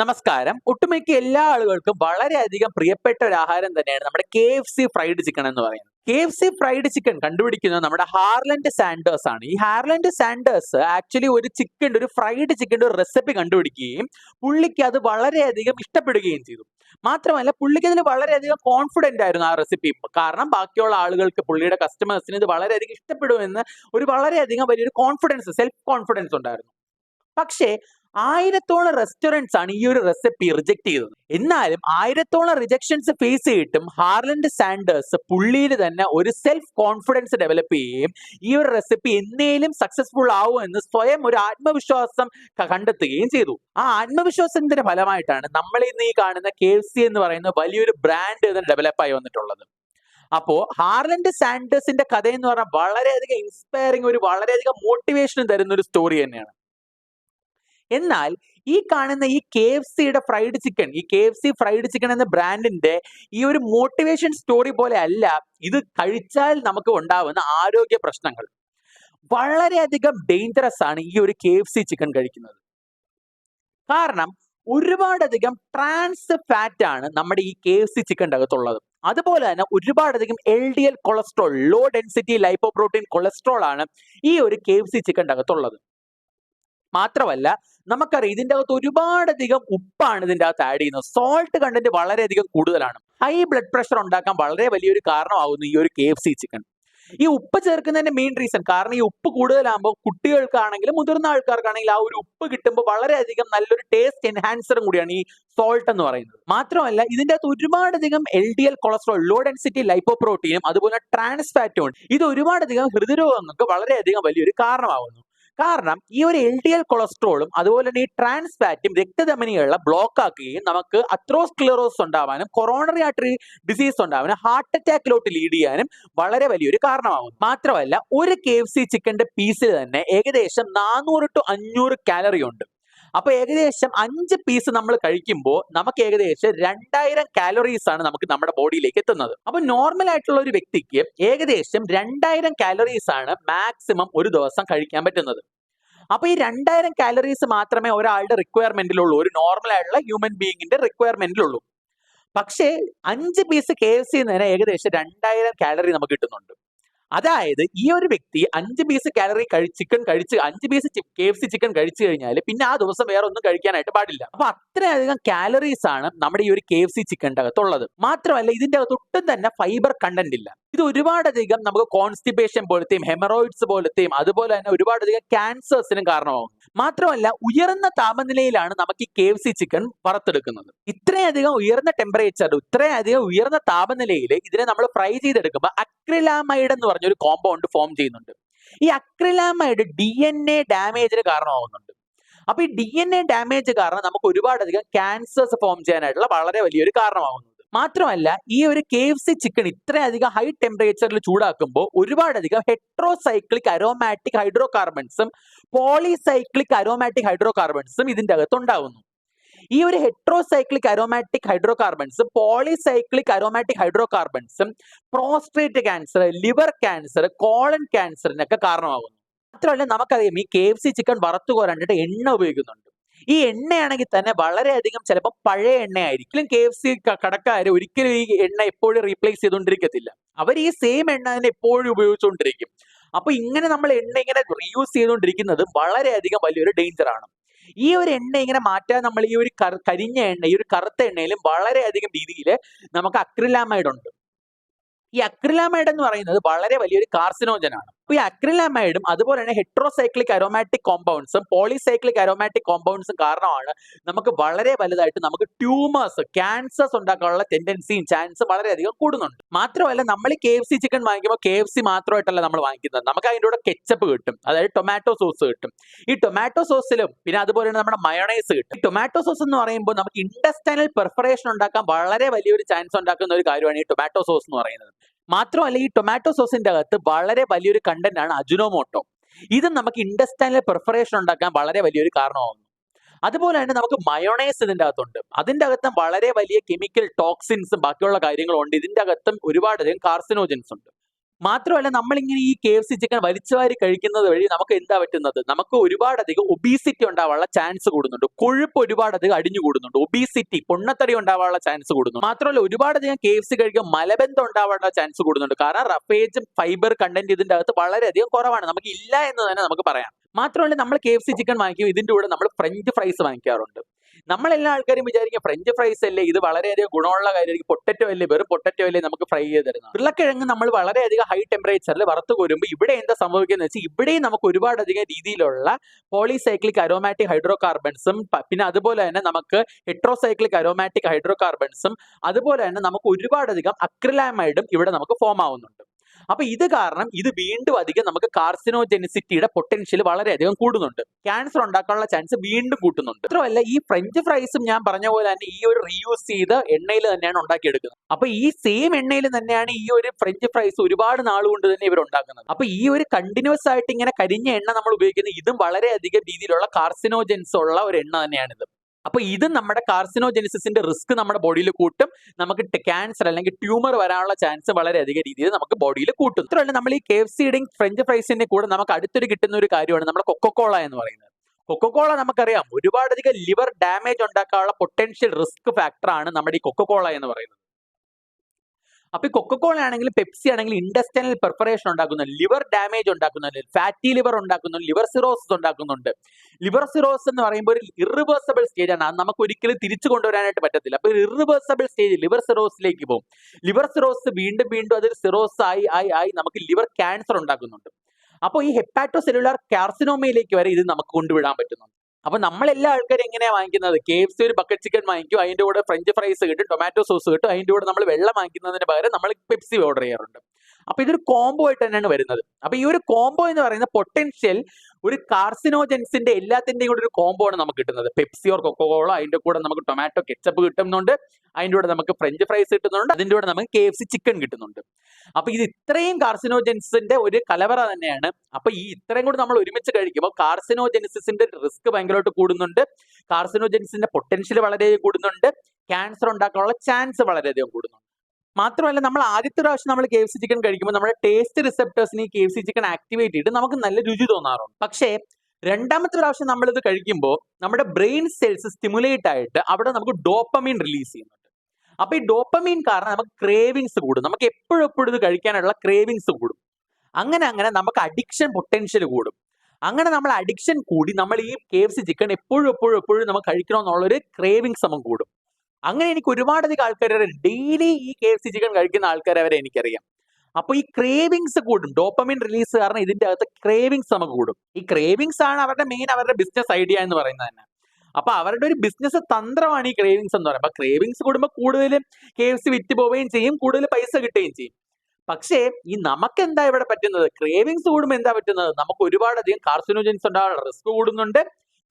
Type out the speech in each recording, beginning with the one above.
നമസ്കാരം. ഒട്ടുമിക്ക എല്ലാ ആളുകൾക്കും വളരെയധികം പ്രിയപ്പെട്ട ഒരു ആഹാരം തന്നെയാണ് നമ്മുടെ K F C fried chicken എന്ന് പറയുന്നത്. K F C fried chicken കണ്ടുപിടിക്കുന്നത് നമ്മുടെ ഹാർലൻഡ് സാൻഡേഴ്സ് ആണ്. ഈ ഹാർലൻഡ് സാൻഡേഴ്സ് ആക്ച്വലി ഒരു ചിക്കന്റെ ഒരു ഫ്രൈഡ് ചിക്കന്റെ ഒരു റെസിപ്പി കണ്ടുപിടിക്കുകയും പുള്ളിക്ക് അത് വളരെയധികം ഇഷ്ടപ്പെടുകയും ചെയ്തു. മാത്രമല്ല പുള്ളിക്ക് അതിന് വളരെയധികം കോൺഫിഡന്റ് ആയിരുന്നു ആ റെസിപ്പി കാരണം ബാക്കിയുള്ള ആളുകൾക്ക് പുള്ളിയുടെ കസ്റ്റമേഴ്സിന് ഇത് വളരെയധികം ഇഷ്ടപ്പെടുമെന്ന് ഒരു വളരെയധികം വലിയൊരു കോൺഫിഡൻസ് സെൽഫ് കോൺഫിഡൻസ് ഉണ്ടായിരുന്നു. പക്ഷേ ആയിരത്തോളം റെസ്റ്റോറന്റ്സ് ആണ് ഈ ഒരു റെസിപ്പി റിജക്ട് ചെയ്തത്. എന്നാലും ആയിരത്തോളം റിജക്ഷൻസ് ഫേസ് ചെയ്തിട്ടും ഹാർലൻഡ് സാൻഡേഴ്സ് പുള്ളിയിൽ തന്നെ ഒരു സെൽഫ് കോൺഫിഡൻസ് ഡെവലപ്പ് ചെയ്യുകയും ഈ ഒരു റെസിപ്പി എന്നേലും സക്സസ്ഫുൾ ആവും എന്ന് സ്വയം ഒരു ആത്മവിശ്വാസം കണ്ടെത്തുകയും ചെയ്തു. ആ ആത്മവിശ്വാസത്തിന്റെ ഫലമായിട്ടാണ് നമ്മൾ ഇന്ന് ഈ കാണുന്ന കെ എന്ന് പറയുന്ന വലിയൊരു ബ്രാൻഡ് ഡെവലപ്പായി വന്നിട്ടുള്ളത്. അപ്പോ ഹാർലൻഡ് സാൻഡേഴ്സിന്റെ കഥ എന്ന് പറഞ്ഞാൽ വളരെയധികം ഇൻസ്പയറിംഗ് ഒരു വളരെയധികം മോട്ടിവേഷൻ തരുന്ന ഒരു സ്റ്റോറി തന്നെയാണ്. എന്നാൽ ഈ കാണുന്ന ഈ കെ എഫ് സിയുടെ ഫ്രൈഡ് ചിക്കൻ ഈ K F C fried chicken എന്ന ബ്രാൻഡിന്റെ ഈ ഒരു മോട്ടിവേഷൻ സ്റ്റോറി പോലെ അല്ല ഇത് കഴിച്ചാൽ നമുക്ക് ഉണ്ടാവുന്ന ആരോഗ്യ പ്രശ്നങ്ങൾ. വളരെയധികം ഡേഞ്ചറസ് ആണ് ഈ ഒരു കെ എഫ് സി ചിക്കൻ കഴിക്കുന്നത്. കാരണം ഒരുപാടധികം ട്രാൻസ് ഫാറ്റ് ആണ് നമ്മുടെ ഈ കെ എഫ് സി ചിക്കന്റെ അകത്തുള്ളത് അതുപോലെ തന്നെ ഒരുപാടധികം L D L cholesterol low density lipoprotein cholesterol ആണ് ഈ ഒരു കെ എഫ് സി ചിക്കന്റെ അകത്തുള്ളത് മാത്രമല്ല നമുക്കറിയാം ഇതിന്റെ അകത്ത് ഒരുപാടധികം ഉപ്പാണ് ഇതിന്റെ അകത്ത് ആഡ് ചെയ്യുന്നത്. സോൾട്ട് കണ്ടന്റ് വളരെയധികം കൂടുതലാണ്. ഹൈ ബ്ലഡ് പ്രഷർ ഉണ്ടാക്കാൻ വളരെ വലിയൊരു കാരണമാകുന്നു ഈ ഒരു കെ എഫ് സി ചിക്കൻ ഈ ഉപ്പ് ചേർക്കുന്നതിന്റെ മെയിൻ റീസൺ കാരണം ഈ ഉപ്പ് കൂടുതലാകുമ്പോൾ കുട്ടികൾക്കാണെങ്കിലും മുതിർന്ന ആൾക്കാർക്കാണെങ്കിലും ആ ഒരു ഉപ്പ് കിട്ടുമ്പോൾ വളരെയധികം നല്ലൊരു ടേസ്റ്റ് എൻഹാൻസറും കൂടിയാണ് ഈ സോൾട്ട് എന്ന് പറയുന്നത്. മാത്രമല്ല ഇതിന്റെ അകത്ത് ഒരുപാടധികം L D L cholesterol low density ലൈപ്പോപ്രോട്ടീനും അതുപോലെ ട്രാൻസ് ഫാറ്റും ഉണ്ട്. ഇത് ഒരുപാടധികം ഹൃദയരോഗങ്ങൾക്ക് വളരെയധികം വലിയൊരു കാരണമാകുന്നു കാരണം ഈ ഒരു എൽ ഡി എൽ കൊളസ്ട്രോളും അതുപോലെ തന്നെ ഈ ട്രാൻസ് ഫാറ്റും രക്തധമനികളെ ബ്ലോക്ക് ആക്കുകയും നമുക്ക് അത്രോസ്ക്ലിറോസ് ഉണ്ടാവാനും കൊറോണറി ആർട്ടറി ഡിസീസ് ഉണ്ടാവാനും ഹാർട്ട് അറ്റാക്കിലോട്ട് ലീഡ് ചെയ്യാനും വളരെ വലിയൊരു കാരണമാകും. മാത്രമല്ല ഒരു കെ എഫ് സി ചിക്കന്റെ പീസിൽ തന്നെ ഏകദേശം നാനൂറ് ടു അഞ്ഞൂറ് കാലറി ഉണ്ട്. അപ്പൊ ഏകദേശം അഞ്ച് പീസ് നമ്മൾ കഴിക്കുമ്പോൾ നമുക്ക് ഏകദേശം രണ്ടായിരം കാലറീസ് ആണ് നമുക്ക് നമ്മുടെ ബോഡിയിലേക്ക് എത്തുന്നത്. അപ്പൊ നോർമൽ ആയിട്ടുള്ള ഒരു വ്യക്തിക്ക് ഏകദേശം രണ്ടായിരം കാലറീസ് ആണ് മാക്സിമം ഒരു ദിവസം കഴിക്കാൻ പറ്റുന്നത്. അപ്പൊ ഈ രണ്ടായിരം കാലറീസ് മാത്രമേ ഒരാളുടെ റിക്വയർമെന്റിലുള്ളൂ ഒരു നോർമൽ ആയിട്ടുള്ള ഹ്യൂമൻ ബീയിങ്ങിന്റെ റിക്വയർമെന്റിലുള്ളൂ പക്ഷേ അഞ്ച് പീസ് കെ എഫ് സി തന്നെ ഏകദേശം രണ്ടായിരം കാലറി നമുക്ക് കിട്ടുന്നുണ്ട്. അതായത് ഈ ഒരു വ്യക്തി അഞ്ച് പീസ് കാലറി കഴി ചിക്കൻ കഴിച്ച് അഞ്ച് piece K F C chicken കഴിച്ചു കഴിഞ്ഞാൽ പിന്നെ ആ ദിവസം വേറെ ഒന്നും കഴിക്കാനായിട്ട് പാടില്ല. അപ്പൊ അത്രയധികം കാലറീസ് ആണ് നമ്മുടെ ഈ ഒരു കെ എഫ് സി ചിക്കന്റെ അകത്തുള്ളത് മാത്രമല്ല ഇതിന്റെ അകത്ത് ഒട്ടും തന്നെ ഫൈബർ കണ്ടന്റ് ഇല്ല. ഇത് ഒരുപാടധികം നമുക്ക് കോൺസ്റ്റിപ്പേഷൻ പോലത്തെയും ഹെമറോയിഡ്സ് പോലത്തെയും അതുപോലെ തന്നെ ഒരുപാടധികം ക്യാൻസേഴ്സിനും കാരണമാകും മാത്രമല്ല ഉയർന്ന താപനിലയിലാണ് നമുക്ക് ഈ കെ സി ചിക്കൻ വറുത്തെടുക്കുന്നത്. ഇത്രയധികം ഉയർന്ന ടെമ്പറേച്ചർ ഇത്രയധികം ഉയർന്ന താപനിലയിൽ ഇതിനെ നമ്മൾ ഫ്രൈ ചെയ്തെടുക്കുമ്പോൾ അക്രിലാമൈഡ് എന്ന് പറഞ്ഞൊരു കോമ്പൗണ്ട് ഫോം ചെയ്യുന്നുണ്ട്. ഈ അക്രിലാമൈഡ് ഡി എൻ എ ഡാമേജിന് കാരണമാകുന്നുണ്ട് അപ്പൊ ഈ ഡി എൻ എ ഡാമേജ് കാരണം നമുക്ക് ഒരുപാടധികം ക്യാൻസേഴ്സ് ഫോം ചെയ്യാനായിട്ടുള്ള വളരെ വലിയൊരു കാരണമാകുന്നത് മാത്രമല്ല ഈ ഒരു കെ എഫ് സി ചിക്കൻ ഇത്രയധികം ഹൈ ടെമ്പറേച്ചറിൽ ചൂടാക്കുമ്പോൾ ഒരുപാടധികം ഹെട്രോസൈക്ലിക് അരോമാറ്റിക് ഹൈഡ്രോ കാർബൺസും പോളിസൈക്ലിക് അരോമാറ്റിക് ഹൈഡ്രോ കാർബൺസും ഇതിന്റെ അകത്ത് ഉണ്ടാവുന്നു. ഈ ഒരു ഹെട്രോസൈക്ലിക് അരോമാറ്റിക് ഹൈഡ്രോ കാർബൺസും polycyclic aromatic hydro കാർബൺസും prostate cancer liver cancer colon ക്യാൻസറിനൊക്കെ കാരണമാകുന്നു മാത്രമല്ല നമുക്കറിയാം ഈ കെ എഫ് സി ചിക്കൻ വറുത്തു കോരാനായിട്ട് എണ്ണ ഉപയോഗിക്കുന്നുണ്ട്. ഈ എണ്ണയാണെങ്കിൽ തന്നെ വളരെയധികം ചിലപ്പോൾ പഴയ എണ്ണയായിരിക്കും. കെ എഫ് സി കടക്കാർ ഒരിക്കലും ഈ എണ്ണ എപ്പോഴും റീപ്ലേസ് ചെയ്തുകൊണ്ടിരിക്കത്തില്ല. അവർ ഈ സെയിം എണ്ണ തന്നെ എപ്പോഴും ഉപയോഗിച്ചുകൊണ്ടിരിക്കും. അപ്പൊ ഇങ്ങനെ നമ്മൾ എണ്ണ ഇങ്ങനെ റീയൂസ് ചെയ്തുകൊണ്ടിരിക്കുന്നത് വളരെയധികം വലിയൊരു ഡേഞ്ചർ ആണ്. ഈ ഒരു എണ്ണ ഇങ്ങനെ മാറ്റാൻ നമ്മൾ ഈ ഒരു കരിഞ്ഞ എണ്ണ ഈ ഒരു കറുത്ത എണ്ണയിലും വളരെയധികം രീതിയിൽ നമുക്ക് അക്രിലാമൈഡ് ഉണ്ട്. ഈ അക്രിലാമൈഡ് എന്ന് പറയുന്നത് വളരെ വലിയൊരു കാർസിനോജൻ ആണ്. അപ്പൊ ഈ അക്രിലാമൈഡും അതുപോലെ തന്നെ ഹെട്രോസൈക്ലിക് അരോമാറ്റിക് കോമ്പൗണ്ട്സും പോളിസൈക്ലിക് അരോമാറ്റിക് കോമ്പൗണ്ട്സും കാരണമാണ് നമുക്ക് വളരെ വലുതായിട്ട് നമുക്ക് ട്യൂമേഴ്സ് ക്യാൻസേഴ്സ് ഉണ്ടാക്കാനുള്ള ടെൻഡൻസിയും ചാൻസും വളരെയധികം കൂടുന്നുണ്ട്. മാത്രമല്ല നമ്മൾ കെ എഫ് സി ചിക്കൻ വാങ്ങിക്കുമ്പോൾ കെ എഫ് സി മാത്രമായിട്ടല്ല നമ്മൾ വാങ്ങിക്കുന്നത്. നമുക്ക് അതിന്റെ കൂടെ കെച്ചപ്പ് കിട്ടും. അതായത് ടൊമാറ്റോ സോസ് കിട്ടും. ഈ ടൊമാറ്റോ സോസിലും പിന്നെ അതുപോലെ തന്നെ നമ്മുടെ മയോണൈസ് കിട്ടും. ഈ ടൊമാറ്റോ സോസ് എന്ന് പറയുമ്പോൾ നമുക്ക് ഇൻഡസ്റ്റൈനൽ പെർഫറേഷൻ ഉണ്ടാക്കാൻ വളരെ വലിയൊരു ചാൻസ് ഉണ്ടാക്കുന്ന ഒരു കാര്യമാണ് ഈ ടൊമാറ്റോ സോസ് എന്ന് പറയുന്നത്. മാത്രമല്ല ഈ ടൊമാറ്റോ സോസിന്റെ അകത്ത് വളരെ വലിയൊരു കണ്ടന്റ് ആണ് അജുനോമോട്ടോ ഇത് നമുക്ക് ഇൻഡസ്റ്റൈനിലെ പ്രിഫറേഷൻ ഉണ്ടാക്കാൻ വളരെ വലിയൊരു കാരണമാകുന്നു അതുപോലെ തന്നെ നമുക്ക് മയോണൈസ് ഇതിന്റെ അകത്തുണ്ട്. അതിന്റെ അകത്തും വളരെ വലിയ കെമിക്കൽ ടോക്സിൻസും ബാക്കിയുള്ള കാര്യങ്ങളും ഉണ്ട് ഇതിന്റെ അകത്തും ഒരുപാടധികം കാർസിനോജൻസ് ഉണ്ട്. മാത്രമല്ല നമ്മളിങ്ങനെ ഈ കെ എഫ് സി ചിക്കൻ വലിച്ചുവാരി കഴിക്കുന്നത് വഴി നമുക്ക് എന്താ പറ്റുന്നത്? നമുക്ക് ഒരുപാടധികം ഒബീസിറ്റി ഉണ്ടാവാനുള്ള ചാൻസ് കൂടുന്നുണ്ട്. കൊഴുപ്പ് ഒരുപാടധികം അടിഞ്ഞു കൂടുന്നുണ്ട്. ഒബീസിറ്റി പൊണ്ണത്തടി ഉണ്ടാവാനുള്ള ചാൻസ് കൂടുന്നു. മാത്രമല്ല ഒരുപാടധികം കെ എഫ് സി കഴിക്കുക മലബന്ധം ഉണ്ടാവാനുള്ള ചാൻസ് കൂടുന്നുണ്ട്. കാരണം റഫേജും ഫൈബർ കണ്ടന്റ് ഇതിന്റെ അകത്ത് വളരെയധികം കുറവാണ്. നമുക്ക് ഇല്ല എന്ന് തന്നെ നമുക്ക് പറയാം. മാത്രമല്ല നമ്മൾ കെ എഫ് സി ചിക്കൻ വാങ്ങിക്കും. ഇതിന്റെ കൂടെ നമ്മൾ ഫ്രഞ്ച് ഫ്രൈസ് വാങ്ങിക്കാറുണ്ട്. നമ്മളെല്ലാ ആൾക്കാരും വിചാരിക്കും ഫ്രഞ്ച് ഫ്രൈസ് അല്ലേ ഇത് വളരെയധികം ഗുണമുള്ള കാര്യമായിരിക്കും പൊട്ടറ്റോ അല്ലേ വെറും പൊട്ടറ്റോ അല്ലേ നമുക്ക് ഫ്രൈ ചെയ്ത് തരുന്നത്. ഉരുളക്കിഴങ്ങ് നമ്മൾ വളരെയധികം ഹൈ ടെമ്പറേച്ചറിൽ വറുത്ത് കോരുമ്പോൾ ഇവിടെ എന്താ സംഭവിക്കുന്നത് വെച്ചാൽ ഇവിടെയും നമുക്ക് ഒരുപാടധികം രീതിയിലുള്ള പോളിസൈക്ലിക് അരോമാറ്റിക് ഹൈഡ്രോ കാർബൺസും പിന്നെ അതുപോലെ തന്നെ നമുക്ക് ഹെട്രോസൈക്ലിക് അരോമാറ്റിക് ഹൈഡ്രോ കാർബൺസും അതുപോലെ തന്നെ നമുക്ക് ഒരുപാടധികം അക്രിലാമൈഡും ഇവിടെ നമുക്ക് ഫോം ആവുന്നുണ്ട്. അപ്പൊ ഇത് കാരണം ഇത് വീണ്ടും അധികം നമുക്ക് കാർസിനോജെനിസിറ്റിയുടെ പൊട്ടൻഷ്യൽ വളരെയധികം കൂടുന്നുണ്ട്. ക്യാൻസർ ഉണ്ടാക്കാനുള്ള ചാൻസ് വീണ്ടും കൂട്ടുന്നുണ്ട്. മാത്രമല്ല ഈ ഫ്രഞ്ച് ഫ്രൈസും ഞാൻ പറഞ്ഞ പോലെ തന്നെ ഈ ഒരു റീയൂസ് ചെയ്ത് എണ്ണയിൽ തന്നെയാണ് ഉണ്ടാക്കിയെടുക്കുന്നത്. അപ്പൊ ഈ സെയിം എണ്ണയിൽ തന്നെയാണ് ഈ ഒരു ഫ്രഞ്ച് ഫ്രൈസ് ഒരുപാട് നാൾ കൊണ്ട് തന്നെ ഇവർ ഉണ്ടാക്കുന്നത്. അപ്പൊ ഈ ഒരു കണ്ടിന്യൂസ് ആയിട്ട് ഇങ്ങനെ കരിഞ്ഞ എണ്ണ നമ്മൾ ഉപയോഗിക്കുന്നത് ഇതും വളരെയധികം രീതിയിലുള്ള കാർസിനോജൻസ് ഉള്ള ഒരു എണ്ണ തന്നെയാണിത്. അപ്പൊ ഇത് നമ്മുടെ കാർസിനോജെനിസിന്റെ റിസ്ക് നമ്മുടെ ബോഡിയിൽ കൂട്ടും. നമുക്ക് ക്യാൻസർ അല്ലെങ്കിൽ ട്യൂമർ വരാനുള്ള ചാൻസ് വളരെ വളരെയധികം രീതിയിൽ നമുക്ക് ബോഡിയിൽ കൂട്ടും. ഇത്രയല്ല നമ്മൾ ഈ കെ എഫ് സിയുടെയും ഫ്രഞ്ച് ഫ്രൈസിന്റെ കൂടെ നമുക്ക് അടുത്തൊരു കിട്ടുന്ന ഒരു കാര്യമാണ് നമ്മുടെ കൊക്കോക്കോള എന്ന് പറയുന്നത്. കൊക്കോക്കോള നമുക്കറിയാം ഒരുപാടധികം ലിവർ ഡാമേജ് ഉണ്ടാക്കാനുള്ള പൊട്ടൻഷ്യൽ റിസ്ക് ഫാക്ടറാണ് നമ്മുടെ ഈ കൊക്കോക്കോള എന്ന് പറയുന്നത്. അപ്പൊ കൊക്കോക്കോള ആണെങ്കിലും പെപ്സി ആണെങ്കിലും ഇൻഡസ്റ്റൈനൽ പെർഫറേഷൻ ഉണ്ടാക്കുന്നു. ലിവർ ഡാമേജ് ഉണ്ടാക്കുന്നുണ്ട് ഫാറ്റി ലിവർ ഉണ്ടാക്കുന്നുണ്ട് ലിവർ സിറോസിസ് ഉണ്ടാക്കുന്നുണ്ട്. ലിവർ സിറോസ് എന്ന് പറയുമ്പോൾ ഒരു ഇറിവേഴ്സബിൾ സ്റ്റേജ് ആണ്. അത് നമുക്ക് ഒരിക്കലും തിരിച്ചു കൊണ്ടുവരാനായിട്ട് പറ്റത്തില്ല. അപ്പൊ ഇറിവേഴ്സബിൾ സ്റ്റേജ് ലിവർ സിറോസിലേക്ക് പോകും. ലിവർ സിറോസ് വീണ്ടും വീണ്ടും അതൊരു സിറോസ് ആയി ആയി ആയി നമുക്ക് ലിവർ ക്യാൻസർ ഉണ്ടാക്കുന്നുണ്ട്. അപ്പോൾ ഈ ഹെപ്പാറ്റോ സെല്ലുലാർ കാർസിനോമയിലേക്ക് വരെ ഇത് നമുക്ക് കൊണ്ടുവിടാൻ പറ്റുന്നുണ്ട്. അപ്പൊ നമ്മളെല്ലാ ആൾക്കാരും എങ്ങനെയാണ് വാങ്ങിക്കുന്നത്? കെ എഫ് സി ഒരു ബക്കറ്റ് ചിക്കൻ വാങ്ങിക്കും അതിന്റെ കൂടെ ഫ്രഞ്ച് ഫ്രൈസ് കിട്ടും ടൊമാറ്റോ സോസ് കിട്ടും അതിന്റെ കൂടെ നമ്മൾ വെള്ളം വാങ്ങിക്കുന്നതിന് പകരം നമ്മൾ പെപ്സി ഓർഡർ ചെയ്യാറുണ്ട്. അപ്പൊ ഇതൊരു കോംബോ ആയിട്ട് തന്നെയാണ് വരുന്നത്. അപ്പൊ ഈ ഒരു കോംബോ എന്ന് പറയുന്ന പൊട്ടൻഷ്യൽ ഒരു കാർസിനോജൻസിന്റെ എല്ലാത്തിന്റെയും കൂടെ ഒരു കോംബോ ആണ് നമുക്ക് കിട്ടുന്നത്. പെപ്സി ഓർ അതിന്റെ കൂടെ നമുക്ക് ടൊമാറ്റോ കെച്ചപ്പ് കിട്ടുന്നുണ്ട്. അതിന്റെ കൂടെ നമുക്ക് ഫ്രഞ്ച് ഫ്രൈസ് കിട്ടുന്നുണ്ട്. അതിന്റെ കൂടെ നമുക്ക് കെ എഫ് സി ചിക്കൻ കിട്ടുന്നുണ്ട്. അപ്പൊ ഇത് ഇത്രയും കാർസിനോജൻസിന്റെ ഒരു കലവറ തന്നെയാണ്. അപ്പൊ ഈ ഇത്രയും കൂടെ നമ്മൾ ഒരുമിച്ച് കഴിക്കുമ്പോൾ കാർസിനോജൻസിന്റെ റിസ്ക് ഭയങ്കരമായിട്ട് കൂടുന്നുണ്ട്. കാർസിനോജൻസിന്റെ പൊട്ടൻഷ്യൽ വളരെയധികം കൂടുന്നുണ്ട്. ക്യാൻസർ ഉണ്ടാക്കാനുള്ള ചാൻസ് വളരെയധികം കൂടുന്നുണ്ട്. മാത്രമല്ല നമ്മൾ ആദ്യത്തെ പ്രാവശ്യം നമ്മൾ കെ എഫ് സി ചിക്കൻ കഴിക്കുമ്പോൾ നമ്മുടെ ടേസ്റ്റ് റിസെപ്റ്റേഴ്സിന് ഈ K F C chicken activate ചെയ്തിട്ട് നമുക്ക് നല്ല രുചി തോന്നാറുണ്ട്. പക്ഷേ രണ്ടാമത്തെ പ്രാവശ്യം നമ്മളിത് കഴിക്കുമ്പോൾ നമ്മുടെ ബ്രെയിൻ സെൽസ് സ്റ്റിമുലേറ്റ് ആയിട്ട് അവിടെ നമുക്ക് ഡോപ്പമീൻ റിലീസ് ചെയ്യുന്നുണ്ട്. അപ്പൊ ഈ ഡോപ്പമീൻ കാരണം നമുക്ക് ക്രേവിങ്സ് കൂടും. നമുക്ക് എപ്പോഴും എപ്പോഴും ഇത് കഴിക്കാനുള്ള ക്രേവിങ്സ് കൂടും. അങ്ങനെ അങ്ങനെ നമുക്ക് അഡിക്ഷൻ പൊട്ടൻഷ്യൽ കൂടും. അങ്ങനെ നമ്മൾ അഡിക്ഷൻ കൂടി നമ്മൾ ഈ കെ എഫ് സി ചിക്കൻ എപ്പോഴും എപ്പോഴും എപ്പോഴും നമുക്ക് കഴിക്കണമെന്നുള്ളൊരു ക്രേവിങ്സ് നമുക്ക് കൂടും. അങ്ങനെ എനിക്ക് ഒരുപാടധികം ആൾക്കാർ ഡെയിലി ഈ കെ എഫ് സി ചിക്കൻ കഴിക്കുന്ന ആൾക്കാരെ വരെ എനിക്കറിയാം. അപ്പൊ ഈ ക്രേവിങ്സ് കൂടും. ഡോപ്പമിൻ റിലീസ് കാരണം ഇതിന്റെ അകത്ത് ക്രേവിങ്സ് നമുക്ക് കൂടും. ഈ ക്രേവിങ്സ് ആണ് അവരുടെ മെയിൻ അവരുടെ ബിസിനസ് ഐഡിയ എന്ന് പറയുന്നത് തന്നെ. അപ്പൊ അവരുടെ ഒരു ബിസിനസ് തന്ത്രമാണ് ഈ ക്രേവിങ്സ് എന്ന് പറയുന്നത്. അപ്പൊ ക്രേവിങ്സ് കൂടുമ്പോൾ കൂടുതൽ കെ എഫ് സി വിറ്റ് പോവുകയും ചെയ്യും കൂടുതൽ പൈസ കിട്ടുകയും ചെയ്യും. പക്ഷേ ഈ നമുക്ക് എന്താ ഇവിടെ പറ്റുന്നത്? ക്രേവിങ്സ് കൂടുമ്പോൾ എന്താ പറ്റുന്നത്? നമുക്ക് ഒരുപാടധികം കാർസിനോജൻസ് ഉണ്ടാവാനുള്ള റിസ്ക് കൂടുന്നുണ്ട്.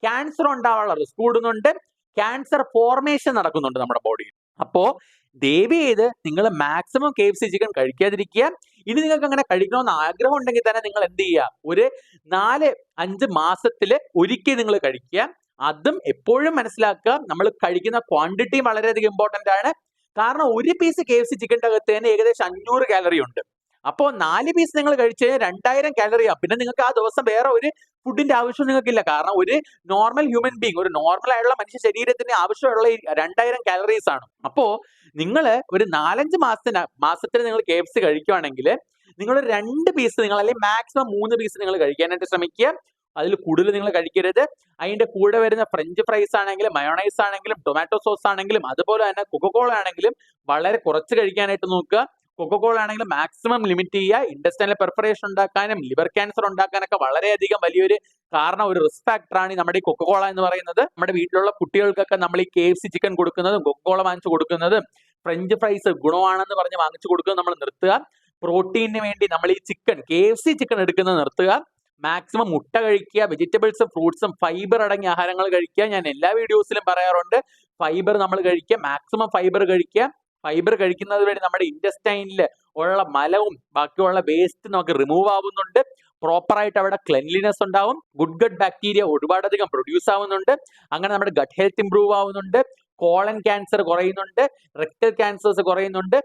ക്യാൻസർ ഉണ്ടാവാനുള്ള റിസ്ക് കൂടുന്നുണ്ട്. ക്യാൻസർ ഫോർമേഷൻ നടക്കുന്നുണ്ട് നമ്മുടെ ബോഡിയിൽ അപ്പോ ദയവ് ചെയ്ത് നിങ്ങൾ maximum K F C chicken കഴിക്കാതിരിക്കുക. ഇനി നിങ്ങൾക്ക് അങ്ങനെ കഴിക്കണമെന്ന് ആഗ്രഹം ഉണ്ടെങ്കിൽ തന്നെ നിങ്ങൾ എന്ത് ചെയ്യുക? ഒരു നാല് അഞ്ച് മാസത്തിൽ ഒരിക്കൽ നിങ്ങൾ കഴിക്കുക. അതും എപ്പോഴും മനസ്സിലാക്കുക. നമ്മൾ കഴിക്കുന്ന ക്വാണ്ടിറ്റിയും വളരെയധികം ഇമ്പോർട്ടന്റ് ആണ്. കാരണം ഒരു പീസ് കെ എഫ് സി ചിക്കന്റെ അകത്ത് തന്നെ ഏകദേശം അഞ്ഞൂറ് കാലറി ഉണ്ട്. അപ്പോൾ നാല് പീസ് നിങ്ങൾ കഴിച്ചു കഴിഞ്ഞാൽ രണ്ടായിരം കാലറിയാണ് പിന്നെ നിങ്ങൾക്ക് ആ ദിവസം വേറെ ഒരു ഫുഡിന്റെ ആവശ്യം നിങ്ങൾക്കില്ല. കാരണം ഒരു നോർമൽ ഹ്യൂമൻ ബീങ് ഒരു നോർമൽ ആയിട്ടുള്ള മനുഷ്യ ശരീരത്തിന് ആവശ്യമുള്ള രണ്ടായിരം കാലറീസ് ആണ്. അപ്പോൾ നിങ്ങൾ ഒരു നാലഞ്ച് മാസത്തിന് മാസത്തിന് നിങ്ങൾ കെ എഫ് സി കഴിക്കുവാണെങ്കിൽ നിങ്ങൾ രണ്ട് പീസ് നിങ്ങൾ അല്ലെങ്കിൽ മാക്സിമം മൂന്ന് പീസ് നിങ്ങൾ കഴിക്കാനായിട്ട് ശ്രമിക്കുക. അതിൽ കൂടുതൽ നിങ്ങൾ കഴിക്കരുത്. അതിന്റെ കൂടെ വരുന്ന ഫ്രഞ്ച് ഫ്രൈസ് ആണെങ്കിലും മയോണൈസ് ആണെങ്കിലും ടൊമാറ്റോ സോസ് ആണെങ്കിലും അതുപോലെ തന്നെ കൊക്കോകോള ആണെങ്കിലും വളരെ കുറച്ച് കഴിക്കാനായിട്ട് നോക്കുക. കൊക്കോകോള ആണെങ്കിൽ മാക്സിമം ലിമിറ്റ് ചെയ്യുക ഇൻഡസ്റ്റൈനൽ പെർഫറേഷൻ ഉണ്ടാക്കാനും ലിവർ ക്യാൻസർ ഉണ്ടാക്കാനൊക്കെ വളരെയധികം വലിയൊരു കാരണം ഒരു റിസ്ക് ഫാക്ടറാണ് നമ്മുടെ ഈ കൊക്കോകോള എന്ന് പറയുന്നത്. നമ്മുടെ വീട്ടിലുള്ള കുട്ടികൾക്കൊക്കെ നമ്മൾ ഈ കെ എഫ് സി ചിക്കൻ കൊടുക്കുന്നതും കൊക്കോള വാങ്ങിച്ചു കൊടുക്കുന്നതും ഫ്രഞ്ച് ഫ്രൈസ് ഗുണമാണെന്ന് പറഞ്ഞ് വാങ്ങിച്ചു കൊടുക്കുന്നത് നമ്മൾ നിർത്തുക. പ്രോട്ടീനിന് വേണ്ടി നമ്മൾ ഈ chicken K F C chicken എടുക്കുന്നത് നിർത്തുക. മാക്സിമം മുട്ട കഴിക്കുക വെജിറ്റബിൾസും ഫ്രൂട്ട്സും ഫൈബർ അടങ്ങിയ ആഹാരങ്ങൾ കഴിക്കുക. ഞാൻ എല്ലാ വീഡിയോസിലും പറയാറുണ്ട് ഫൈബർ നമ്മൾ കഴിക്കുക മാക്സിമം ഫൈബർ കഴിക്കുക. ഫൈബർ കഴിക്കുന്നത് വഴി നമ്മുടെ ഇൻഡസ്റ്റൈനിൽ ഉള്ള മലവും ബാക്കിയുള്ള വേസ്റ്റ് നമുക്ക് റിമൂവ് ആവുന്നുണ്ട്. പ്രോപ്പറായിട്ട് അവിടെ ക്ലെൻലിനെസ് ഉണ്ടാവും. ഗുഡ് ഗഡ് ബാക്ടീരിയ ഒരുപാടധികം പ്രൊഡ്യൂസ് ആവുന്നുണ്ട്. അങ്ങനെ നമ്മുടെ ഗട്ട് ഹെൽത്ത് ഇംപ്രൂവ് ആവുന്നുണ്ട്. കോളൻ ക്യാൻസർ കുറയുന്നുണ്ട്. റെക്ടൽ ക്യാൻസേഴ്സ് കുറയുന്നുണ്ട്.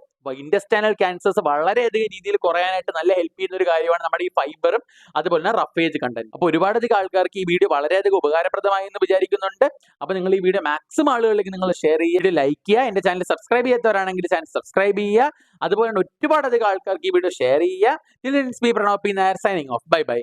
ഇൻഡസ്റ്റൈനൽ ക്യാൻസേഴ്സ് വളരെയധികം രീതിയിൽ കുറയാനായിട്ട് നല്ല ഹെൽപ്പ് ചെയ്യുന്ന ഒരു കാര്യമാണ് നമ്മുടെ ഈ ഫൈബറും അതുപോലെ തന്നെ റഫേജ് കണ്ടന്റ് അപ്പോൾ ഒരുപാടധികം ആൾക്കാർക്ക് ഈ വീഡിയോ വളരെയധികം ഉപകാരപ്രദമായി എന്ന് വിചാരിക്കുന്നുണ്ട്. അപ്പോൾ നിങ്ങൾ ഈ വീഡിയോ മാക്സിമം ആളുകളിലേക്ക് നിങ്ങൾ ഷെയർ ചെയ്യുക ലൈക്ക് ചെയ്യുക എന്റെ ചാനൽ സബ്സ്ക്രൈബ് ചെയ്യാത്തവരാണെങ്കിൽ ചാനൽ സബ്സ്ക്രൈബ് ചെയ്യുക. അതുപോലെ തന്നെ ഒരുപാടധികം ആൾക്കാർക്ക് ഈ വീഡിയോ ഷെയർ ചെയ്യുക. ഇതിൽ B Pranav P Nair signing off bye bye